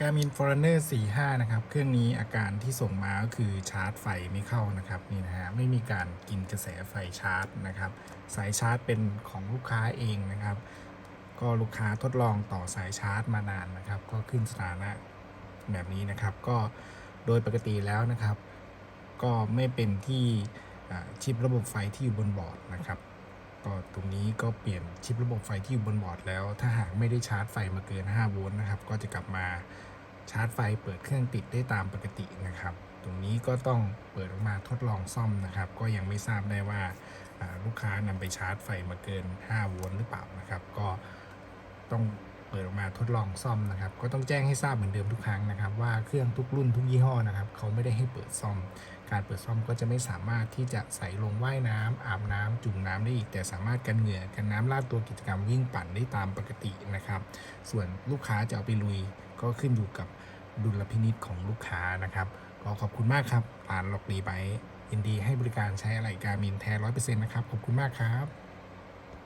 Garmin Forerunner 45 นะครับ เครื่องนี้อาการที่ส่งมาก็คือชาร์จไฟไม่เข้านะครับนี่นะฮะไม่มีการกินกระแสไฟชาร์จนะครับ สายชาร์จเป็นของลูกค้าเองนะครับ ก็ลูกค้าทดลองต่อสายชาร์จมานานนะครับ ก็ขึ้นสถานะแบบนี้นะครับ ก็โดยปกติแล้วนะครับ ก็ไม่เป็นที่ชิประบบไฟที่อยู่บนบอร์ดนะครับ ก็ตรงนี้ก็เปลี่ยนชิประบบไฟที่อยู่บนบอร์ดแล้ว ถ้าหากไม่ได้ชาร์จไฟมาเกิน 5 โวลต์นะครับ ก็จะกลับมาชาร์จไฟเปิดเครื่องติดได้ตามปกตินะครับ ตรงนี้ก็ต้องเปิดออกมาทดลองซ่อมนะครับ ก็ยังไม่ทราบได้ว่าลูกค้านำไปชาร์จไฟมาเกิน 5 โวลต์หรือเปล่านะครับ ก็ต้อง เปิดออกมาทดลองซ่อมนะครับ ก็ต้องแจ้งให้ทราบเหมือนเดิมทุกครั้งนะครับ ว่าเครื่องทุกรุ่นทุกยี่ห้อนะครับเขาไม่ได้ให้เปิดซ่อม การเปิดซ่อมก็จะไม่สามารถที่จะใส่ลงว่ายน้ำอาบน้ำจุ่มน้ำได้อีก แต่สามารถกันเหงื่อกันน้ำลาดตัวกิจกรรมวิ่งปั่นได้ตามปกตินะครับ ส่วนลูกค้าจะเอาไปลุยก็ขึ้นอยู่กับดุลพินิษของลูกค้านะครับก็ขอบคุณมากครับร้านล็อกดีไบยินดีให้บริการใช้อะไรการมินแท้ร้อยเปอร์เซ็นต์นะครับขอบคุณมากครับ